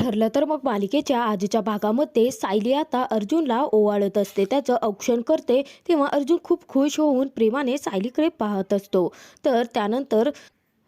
ठरलं तर मग मालिकेच्या आजच्या भागामध्ये सायली आता अर्जुनला ओवाळत असते. त्याचं औक्षण करते तेव्हा अर्जुन खूप खुश होऊन प्रेमाने सायलीकडे पाहत असतो. तर त्यानंतर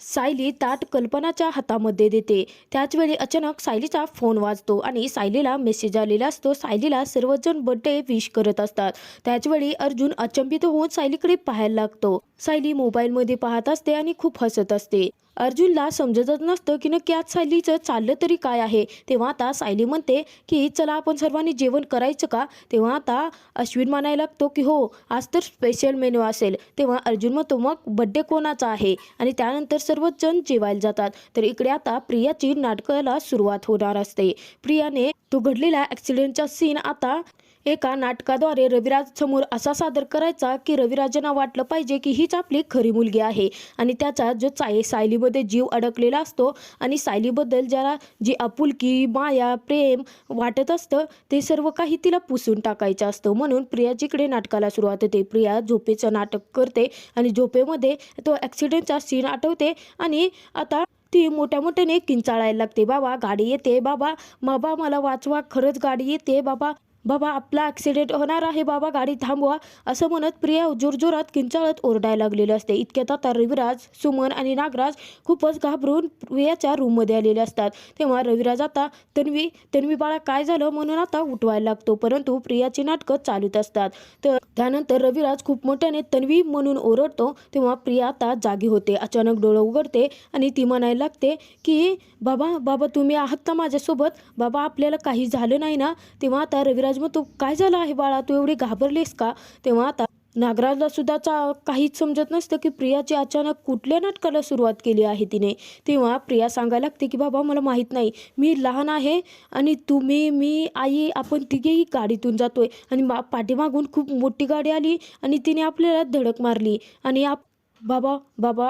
सायली ताट कल्पनाच्या हातामध्ये देते. त्याचवेळी अचानक सायलीचा फोन वाजतो आणि सायलीला मेसेज आलेला असतो. सायलीला सर्वजण बड्डे विश करत असतात. त्याचवेळी अर्जुन अचंबित होऊन सायलीकडे पाहायला लागतो. सायली मोबाईलमध्ये पाहत असते आणि खूप हसत असते. अर्जुनला समजतच नसतं की नक्की आज सायलीचं चाललं तरी काय आहे. तेव्हा आता सायली म्हणते की चला आपण सर्वांनी जेवण करायचं का? तेव्हा आता अश्विन म्हणायला लागतो की हो आज तर स्पेशल मेन्यू असेल. तेव्हा अर्जुन म्हणतो मग बड्डे कोणाचा आहे? आणि त्यानंतर सर्वच जण जेवायला जातात. तर इकडे आता प्रियाची नाटकाला सुरुवात होणार असते. प्रियाने तो घडलेला ॲक्सिडेंटचा सीन आता एका नाटकाद्वारे रविराज समोर असा सादर करायचा की रविराजांना वाटलं पाहिजे की हीच आपली खरी मुलगी आहे. आणि त्याचा जो चाय सायलीमध्ये जीव अडकलेला असतो आणि सायलीबद्दल ज्याला जी आपुलकी माया प्रेम वाटत असतं ते सर्व काही तिला पुसून टाकायचं असतं. म्हणून प्रियाजीकडे नाटकाला सुरुवात होते प्रिया झोपेचं नाटक करते आणि झोपेमध्ये तो ॲक्सिडेंटचा सीन आठवते आणि आता ती मोठ्या मोठ्याने किंचाळायला लागते. बाबा गाडी येते. बाबा बाबा मला वाचवा. खरंच गाडी येते. बाबा बाबा आपला ॲक्सिडेंट होणार आहे बाबा गाडी थांबवा असं म्हणत प्रिया जोरजोरात किंचाळत ओरडायला लागलेले असते. इतक्यात आता रविराज सुमन आणि नागराज खूपच घाबरून प्रियाच्या रूममध्ये आलेले असतात. तेव्हा रविराज आता तन्वी तन्वी बाळा काय झालं? म्हणून आता उठवायला लागतो. परंतु प्रियाची नाटकं चालूच असतात. तर त्यानंतर रविराज खूप मोठ्याने तन्वी म्हणून ओरडतो. तेव्हा प्रिया आता जागी होते. अचानक डोळं उघडते आणि ती म्हणायला लागते की बाबा बाबा तुम्ही आहात का माझ्यासोबत? बाबा आपल्याला काही झालं नाही ना? तेव्हा आता रविराज मग तू काय झालं आहे बाळा? तू एवढी घाबरलीस का? तेव्हा आता नागराजला सुद्धा चा काहीच समजत नसतं की प्रियाची अचानक कुठल्या नाटकाला सुरुवात केली आहे तिने. तेव्हा प्रिया सांगायला लागते की बाबा मला माहीत नाही. मी लहान आहे आणि तुम्ही मी आई आपण तिघेही गाडीतून जातोय आणि मा पाठीमागून खूप मोठी गाडी आली आणि तिने आपल्याला धडक मारली आणि आप बाबा बाबा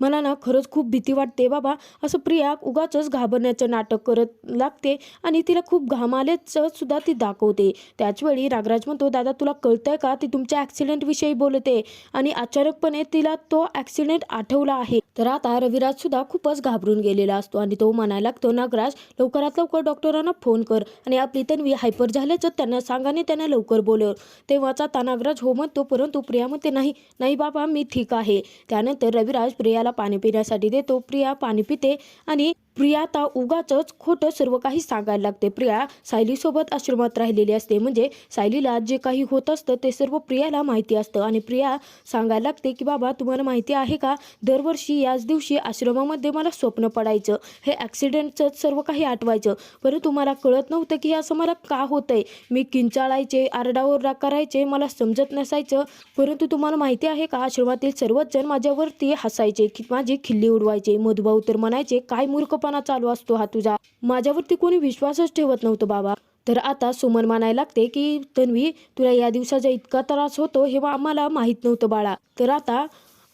मला ना खरंच खूप भीती वाटते बाबा. असं प्रिया उगाचच घाबरण्याचं नाटक करत लागते आणि तिला खूप घाम आल्याचं सुद्धा ती दाखवते. त्याचवेळी नागराज म्हणतो दादा तुला कळतंय का? ती तुमच्या ॲक्सिडेंटविषयी बोलते आणि अचानकपणे तिला तो ॲक्सिडेंट आठवला आहे. तर आता रविराज सुद्धा खूपच घाबरून गेलेला असतो आणि तो म्हणायला लागतो नागराज लवकरात लवकर डॉक्टरांना फोन कर आणि आपली तन्वी हायपर झाल्याचं त्यांना सांगाने त्यांना लवकर बोलव. तेव्हाचा आता नागराज हो म्हणतो परंतु प्रिया म्हणते नाही नाही बाबा मी ठीक आहे. त्यानंतर रविराज प्रियाला पाणी पिण्यासाठी देतो. प्रिया पाणी पिते आणि प्रिया आता उगाच खोटं सर्व काही सांगायला लागते. प्रिया सायलीसोबत आश्रमात राहिलेली असते. म्हणजे सायलीला जे काही होत असतं ते सर्व प्रियाला माहिती असतं. आणि प्रिया सांगायला लागते की बाबा तुम्हाला माहिती आहे का? दरवर्षी याच दिवशी आश्रमामध्ये मला स्वप्न पडायचं. हे ॲक्सिडेंटचंच सर्व काही आठवायचं. परंतु मला कळत नव्हतं की हे असं मला का होतंय? मी किंचाळायचे आरडाओरडा करायचे मला समजत नसायचं. परंतु तुम्हाला माहिती आहे का? आश्रमातील सर्वच जण माझ्यावरती हसायचे की माझी खिल्ली उडवायचे मधुभाऊ तर म्हणायचे काय मूर्खपणा चालू असतो हा तुझा. माझ्यावरती कोणी विश्वासच ठेवत नव्हतं बाबा. तर आता सुमन मानायला लागते की तन्वी तुला या दिवसाचा इतका त्रास होतो हे आम्हाला माहीत नव्हतं बाळा. तर आता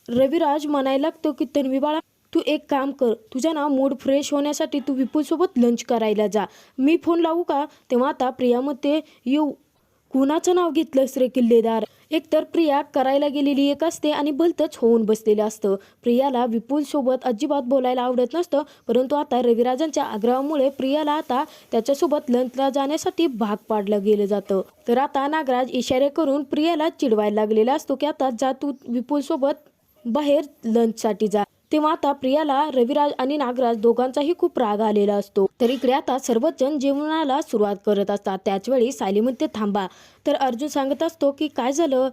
रविराज म्हणायला लागतो की तन्वी बाळा तू एक काम कर. तुझा ना मूड फ्रेश होण्यासाठी तू विपुलसोबत लंच करायला जा. मी फोन लावू का? तेव्हा आता प्रियामध्ये येऊ. कुणाचं नाव घेतलंस रे किल्लेदार? एकतर प्रिया करायला गेलेली एक असते आणि भलतंच होऊन बसलेलं असतं. प्रियाला विपुल सोबत अजिबात बोलायला आवडत नसतं परंतु आता रविराजांच्या आग्रहामुळे प्रियाला आता त्याच्यासोबत लंचला जाण्यासाठी भाग पाडलं गेलं जातं. तर आता नागराज इशारे करून प्रियाला चिडवायला लागलेला असतो की आता जा तू विपुल सोबत बाहेर लंचसाठी जा. तेव्हा आता प्रियाला रविराज आणि नागराज दोघांचाही खूप राग आलेला असतो. तर इकडे आता सर्वच जण जेवणाला सुरुवात करत असतात. त्याचवेळी सायली म्हणते थांबा. तर अर्जुन सांगत असतो की काय झालं?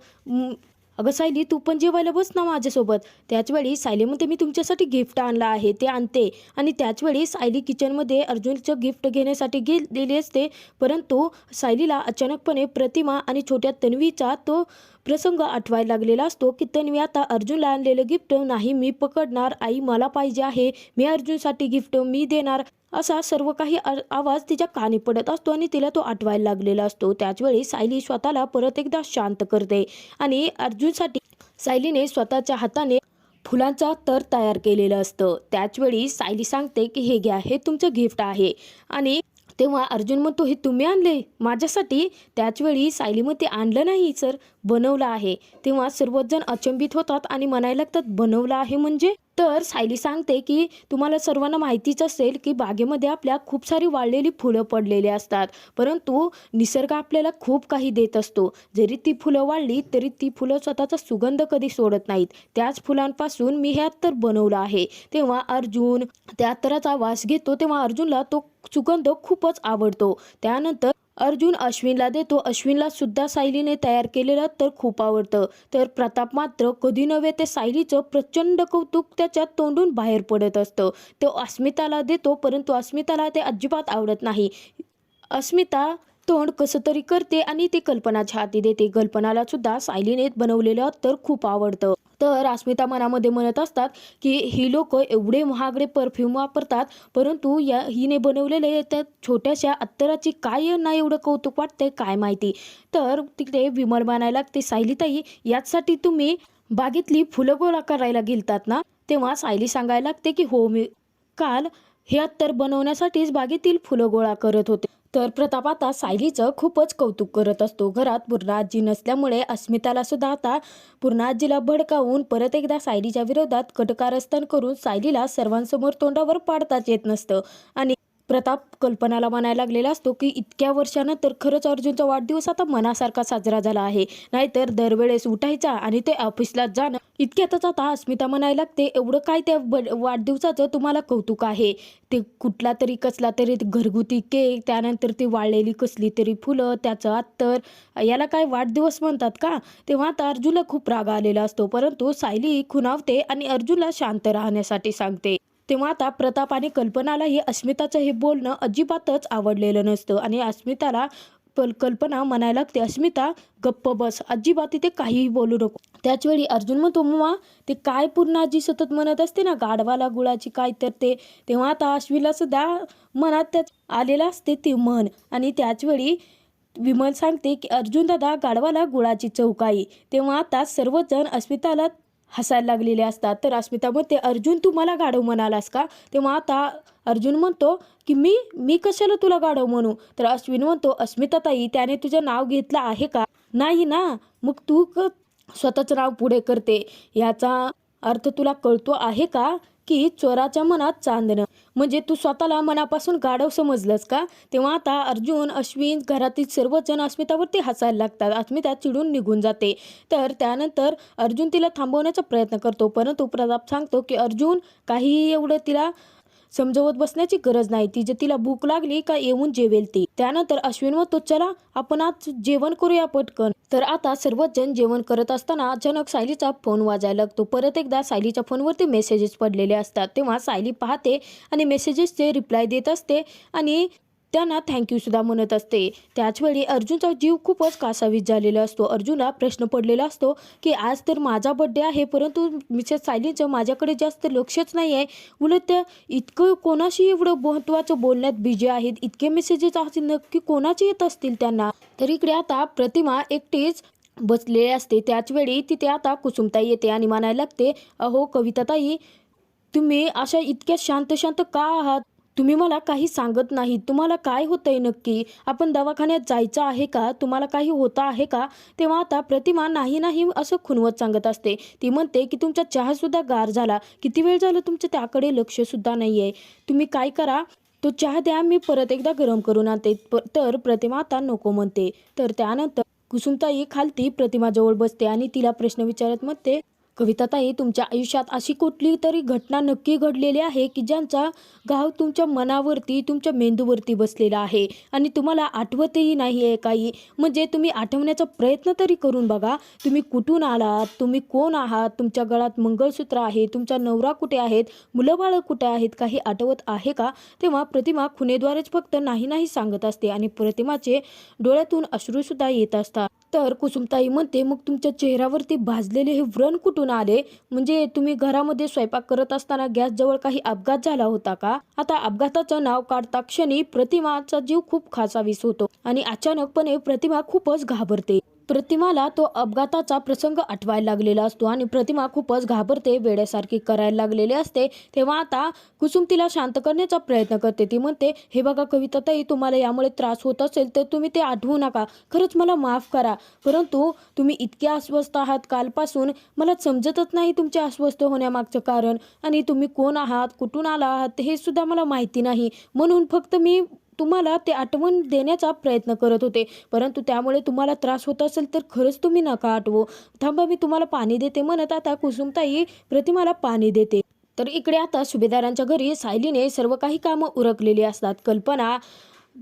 अगं सायली तू पण जेवायला बस ना माझ्यासोबत. त्याचवेळी सायली म्हणते मी तुमच्यासाठी गिफ्ट आणलं आहे ते आणते. आणि त्याचवेळी सायली किचनमध्ये अर्जुनचं गिफ्ट घेण्यासाठी गेलेली असते. परंतु सायलीला अचानकपणे प्रतिमा आणि छोट्या तन्वीचा तो प्रसंग आठवायला लागलेला असतो की तन्वी आता अर्जुनला आणलेलं गिफ्ट नाही मी पकडणार. आई मला पाहिजे आहे. मी अर्जुनसाठी गिफ्ट मी देणार. असा सर्व काही आवाज तिच्या कानी पडत असतो आणि तिला तो आठवायला लागलेला असतो. त्याचवेळी सायली स्वतःला परत एकदा शांत करते आणि अर्जुनसाठी सायलीने स्वतःच्या हाताने फुलांचा तर तयार केलेलं असतं. त्याचवेळी सायली सांगते की हे घ्या हे तुमचं गिफ्ट आहे. आणि तेव्हा अर्जुन म्हणतो हे तुम्ही आणले? माझ्यासाठी? त्याचवेळी सायली म्हणते आणलं नाही सर. बनवलं आहे. तेव्हा सर्वजण अचंबित होतात आणि म्हणायला लागतात बनवलं आहे म्हणजे? तर सायली सांगते की तुम्हाला सर्वांना माहितीच असेल की बागेमध्ये आपल्या खूप सारी वाळलेली फुलं पडलेली असतात. परंतु निसर्ग आपल्याला खूप काही देत असतो. जरी ती फुलं वाढली तरी ती फुलं स्वतःचा सुगंध कधी सोडत नाहीत. त्याच फुलांपासून मी हे अत्तर बनवलं आहे. तेव्हा अर्जुन त्या अत्तराचा वास घेतो तेव्हा अर्जुनला तो सुगंध खूपच आवडतो. त्यानंतर अर्जुन अश्विनला देतो. अश्विनला सुद्धा सायलीने तयार केलेलं तर खूप आवडतं. तर प्रताप मात्र कधी नव्हे ते सायलीचं प्रचंड कौतुक त्याच्या तोंडून बाहेर पडत असतं. तो अस्मिताला देतो परंतु अस्मिताला ते अजिबात आवडत नाही. अस्मिता तोंड कसं तरी करते आणि ती कल्पनाच्या हाती देते. कल्पनाला सुद्धा सायलीने बनवलेलं तर खूप आवडतं. तर अस्मिता मनामध्ये म्हणत असतात की ही लोक एवढे महागडे परफ्यूम वापरतात परंतु या हिने बनवलेले त्या छोट्याशा अत्तराची काय ना एवढं कौतुक वाटतंय काय माहिती? तर तिकडे विमल म्हणायला लागते सायलीताई याचसाठी तुम्ही बागेतली फुलं गोळा करायला गेलतात ना? तेव्हा सायली सांगायला लागते की हो मी काल हे अत्तर बनवण्यासाठीच बागेतील फुलं गोळा करत होते. तर प्रताप आता सायलीचं खूपच कौतुक करत असतो. घरात पूर्णा आजी नसल्यामुळे अस्मिताला सुद्धा आता पूर्णा आजीला भडकावून परत एकदा सायलीच्या विरोधात कटकारस्थान करून सायलीला सर्वांसमोर तोंडावर पाडताच येत नसतं. आणि प्रताप कल्पनाला म्हणायला लागलेला असतो की इतक्या वर्षानं तर खरंच अर्जुनचा वाढदिवस आता मनासारखा साजरा झाला आहे. नाहीतर दरवेळेस उठायचा आणि ते ऑफिसला जाणं. इतक्यातच आता अस्मिता म्हणायला लागते एवढं काय त्या वाढदिवसाचं तुम्हाला कौतुक आहे? ते कुठला तरी कसला तरी घरगुती केक त्यानंतर ती वाळलेली कसली तरी फुलं त्याचं अत्तर याला काय वाढदिवस म्हणतात का? तेव्हा आता अर्जुनला खूप राग आलेला असतो. परंतु सायली खुणावते आणि अर्जुनला शांत राहण्यासाठी सांगते. तेव्हा आता प्रताप आणि कल्पनाला हे अस्मिताचं हे बोलणं अजिबातच आवडलेलं नसतं. आणि अस्मिताला पल कल्पना म्हणायला लागते अस्मिता गप्प बस. अजिबात तिथे काहीही बोलू नको. त्याचवेळी अर्जुन म्हणतो मम्मा ते काय पूर्ण आजी सतत म्हणत असते ना गाढवाला गुळाची काय तर ते. तेव्हा आता अश्विला सुद्धा मनात त्याच आलेलं असते ते मन आणि त्याचवेळी विमल सांगते की अर्जुन दादा गाढवाला गुळाची चौकाई तेव्हा आता सर्वजण अस्मिताला हसायला लागलेले असतात. तर अस्मिता म्हणते अर्जुन तू मला गाढव म्हणालास का? तेव्हा आता अर्जुन म्हणतो की मी मी कशाला तुला गाढव म्हणू? तर अश्विन म्हणतो अस्मिता ताई त्याने तुझं नाव घेतलं आहे का? नाही ना मग तू क स्वतःचं नाव पुढे करते. याचा अर्थ तुला कळतो आहे का? की चोराच्या मनात चांदणं. म्हणजे तू स्वतःला मनापासून गाढव समजलंस का? तेव्हा आता अर्जुन अश्विन घरातील सर्वजण अस्मितावरती हसायला लागतात. अस्मिता चिडून निघून जाते. तर त्यानंतर अर्जुन तिला थांबवण्याचा प्रयत्न करतो. परंतु प्रताप सांगतो की अर्जुन काहीही एवढं तिला समजवत बसण्याची गरज नाही. ती जे तिला भूक लागली का येऊन जेवेल ती. त्यानंतर अश्विन म्हणतो चला आपण आज जेवण करूया पटकन. तर आता सर्वच जण जेवण करत असताना अचानक सायलीचा फोन वाजायला लागतो. परत एकदा सायलीच्या फोनवरती मेसेजेस पडलेले असतात. तेव्हा सायली पाहते आणि मेसेजेसचे रिप्लाय देत असते आणि त्यांना थँक्यू सुद्धा म्हणत असते. त्याचवेळी अर्जुनचा जीव खूपच कासावीस झालेला असतो. अर्जुनला प्रश्न पडलेला असतो की आज तर माझा बड्डे आहे परंतु मिसेस सायलीचं माझ्याकडे जास्त लक्षच नाही आहे उलट त्या इतकं कोणाशी एवढं महत्त्वाचं बोलण्यात बिजी आहेत? इतके मेसेजेस असतील नक्की कोणाचे येत असतील त्यांना? तर इकडे आता प्रतिमा एकटीच बसलेली असते. त्याचवेळी तिथे आता कुसुमताई येते आणि म्हणायला लागते अहो कविताताई तुम्ही अशा इतक्या शांत शांत का आहात? तुम्ही मला काही सांगत नाही. तुम्हाला काय होतंय नक्की? आपण दवाखान्यात जायचं आहे का? तुम्हाला काही होतं आहे का? तेव्हा आता प्रतिमा नाही नाही असं खुनवत सांगत असते. ती म्हणते की तुमचा चहासुद्धा गार झाला. किती वेळ झालं तुमचं त्याकडे लक्षसुद्धा नाही आहे तुम्ही काय करा? तो चहा द्या मी परत एकदा गरम करून आणते. प- तर प्रतिमा आता नको म्हणते. तर त्यानंतर कुसुमताई खालती प्रतिमाजवळ बसते आणि तिला प्रश्न विचारत म्हणते कविताताई तुमच्या आयुष्यात अशी कुठली तरी घटना नक्की घडलेली आहे की ज्यांचा गाव तुमच्या मनावरती तुमच्या मेंदूवरती बसलेला आहे आणि तुम्हाला आठवतही नाही आहे काही? म्हणजे तुम्ही आठवण्याचा प्रयत्न तरी करून बघा. तुम्ही कुठून आलात? तुम्ही कोण आहात? तुमच्या गळात मंगळसूत्र आहे. तुमचा नवरा कुठे आहेत? मुलं बाळं कुठे आहेत? काही आठवत आहे का? तेव्हा प्रतिमा खुनेद्वारेच फक्त नाही नाही सांगत असते आणि प्रतिमाचे डोळ्यातून अश्रूसुद्धा येत असतात. तर कुसुमताई म्हणते मग तुमच्या चेहऱ्यावरती भाजलेले हे व्रण कुठून आले? म्हणजे तुम्ही घरामध्ये स्वयंपाक करत असताना गॅस जवळ काही अपघात झाला होता का? आता अपघाताचं नाव काढता क्षणी प्रतिमाचा जीव खूप खासावीस होतो आणि अचानकपणे प्रतिमा खूपच घाबरते. प्रतिमाला तो अपघाताचा प्रसंग आठवायला लागलेला असतो आणि प्रतिमा खूपच घाबरते वेड्यासारखी करायला लागलेली असते. तेव्हा आता कुसुम तिला शांत करण्याचा प्रयत्न करते. ती म्हणते हे बघा कविताताई तुम्हाला यामुळे त्रास होत असेल तर तुम्ही ते आठवू नका. खरंच मला माफ करा. परंतु तुम्ही इतके अस्वस्थ आहात कालपासून. मला समजतच नाही तुमचे अस्वस्थ होण्यामागचं कारण. आणि तुम्ही कोण आहात कुठून आला आहात हे सुद्धा मला माहिती नाही. म्हणून फक्त मी तुम्हाला ते आठवण देण्याचा प्रयत्न करत होते. परंतु त्यामुळे तुम्हाला त्रास होत असेल तर खरंच तुम्ही नका आठवो. थांबा मी तुम्हाला पाणी देते म्हणत आता कुसुमताई प्रतिमाला पाणी देते. तर इकडे आता सुभेदारांच्या घरी सायलीने सर्व काही कामं उरकलेली असतात. कल्पना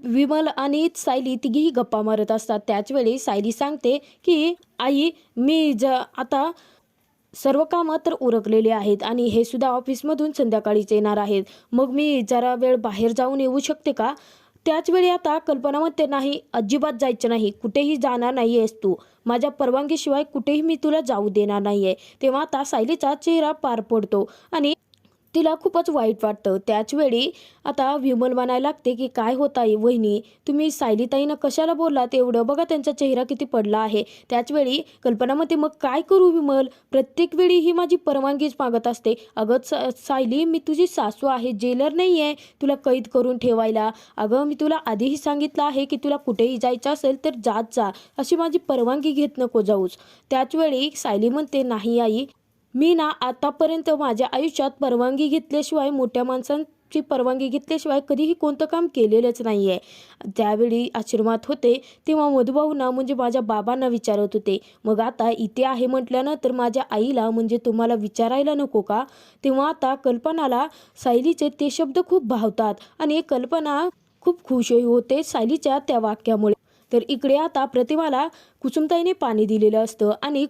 विमल आणि सायली तिघीही गप्पा मारत असतात. त्याचवेळी सायली सांगते की आई मी ज आता सर्व कामं तर उरकलेली आहेत आणि हे सुद्धा ऑफिसमधून संध्याकाळीच येणार आहेत. मग मी जरा वेळ बाहेर जाऊन येऊ शकते का? त्याच वेळी आता कल्पना म्हणते नाही अजिबात जायचं नाही कुठेही जाणार नाही आहेस तू. माझ्या परवानगीशिवाय कुठेही मी तुला जाऊ देणार नाही आहे तेव्हा आता सायलीचा चेहरा पार पडतो आणि तिला खूपच वाईट वाटतं. त्याचवेळी आता विमल म्हणायला लागते की काय होत आहे वहिनी तुम्ही सायलीताईनं कशाला बोललात एवढं? बघा त्यांचा चेहरा किती पडला आहे. त्याचवेळी कल्पना म्हणते मग काय करू विमल? प्रत्येक वेळी ही माझी परवानगीच मागत असते. अगं स- सायली मी तुझी सासू आहे जेलर नाही आहे तुला कैद करून ठेवायला. अगं मी तुला आधीही सांगितलं आहे की तुला कुठेही जायचं असेल तर जात जा. अशी माझी परवानगी घेत नको जाऊस. त्याचवेळी सायली म्हणते नाही आई मी ना आतापर्यंत माझ्या आयुष्यात परवानगी घेतल्याशिवाय मोठ्या माणसांची परवानगी घेतल्याशिवाय कधीही कोणतं काम केलेलंच नाही आहे त्यावेळी आश्रमात होते तेव्हा मधुभाऊना म्हणजे माझ्या बाबांना विचारत होते. मग आता इथे आहे म्हटल्यानंतर माझ्या आईला म्हणजे तुम्हाला विचारायला नको का? तेव्हा आता कल्पनाला सायलीचे ते शब्द खूप भावतात आणि कल्पना खूप खुशही होते सायलीच्या त्या वाक्यामुळे. तर इकडे आता प्रतिमाला कुसुमताईने पाणी दिलेलं असतं आणि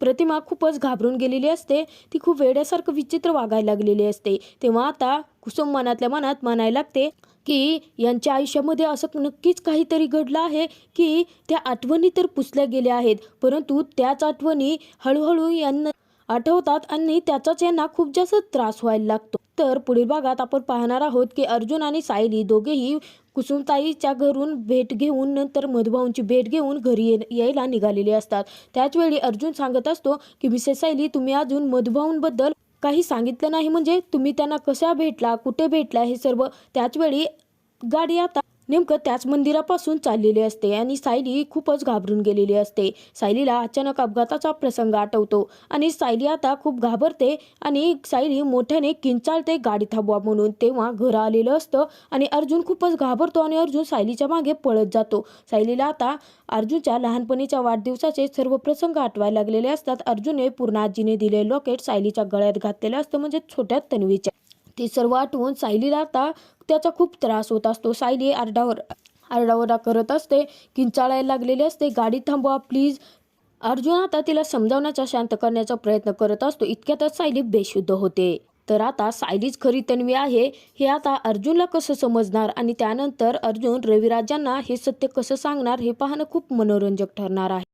प्रतिमा खूपच घाबरून गेलेली असते. ती खूप वेड्यासारखं विचित्र वागायला लागलेली असते. तेव्हा आता कुसुम मनातल्या मनात म्हणायला लागते की यांच्या आयुष्यामध्ये असं नक्कीच काहीतरी घडलं आहे की त्या आठवणी तर पुसल्या गेल्या आहेत परंतु त्याच आठवणी हळूहळू यांना आठवतात आणि त्याचाच यांना खूप जास्त त्रास व्हायला लागतो. तर पुढील भागात आपण पाहणार आहोत की अर्जुन आणि सायली दोघेही कुसुमताईच्या घरून भेट घेऊन नंतर मधुभाऊंची भेट घेऊन घरी ये यायला निघालेले असतात. त्याचवेळी अर्जुन सांगत असतो की मिसेस सायली तुम्ही अजून मधुभाऊंबद्दल काही सांगितलं नाही. म्हणजे तुम्ही त्यांना कशा भेटला कुठे भेटला हे सर्व? त्याचवेळी गाडी आता नेमकं त्याच मंदिरापासून चाललेली असते आणि सायली खूपच घाबरून गेलेली असते. सायलीला अचानक अपघाताचा प्रसंग आठवतो आणि सायली आता खूप घाबरते आणि सायली मोठ्याने किंचाळते गाडी थांबवा म्हणून. तेव्हा घर आलेलं असतं आणि अर्जुन खूपच घाबरतो आणि अर्जुन सायलीच्या मागे पळत जातो. सायलीला आता अर्जुनच्या लहानपणीच्या वाढदिवसाचे सर्व प्रसंग आठवायला लागलेले असतात. अर्जुनने पूर्ण आजीने दिले लॉकेट सायलीच्या गळ्यात घातलेलं असतं म्हणजे छोट्या तन्वीच्या. ते सर्व आठवून सायलीला आता त्याचा खूप त्रास होत असतो. सायली आरडावर आरडाओरडा करत असते किंचाळायला लागलेली असते. गाडी थांबवा प्लीज अर्जुन आता तिला समजावण्याचा शांत करण्याचा प्रयत्न करत असतो. इतक्यातच सायली बेशुद्ध होते. तर आता सायलीच खरी तन्वी आहे हे आता अर्जुनला कसं समजणार? आणि त्यानंतर अर्जुन रविराजांना हे सत्य कसं सांगणार हे पाहणं खूप मनोरंजक ठरणार आहे.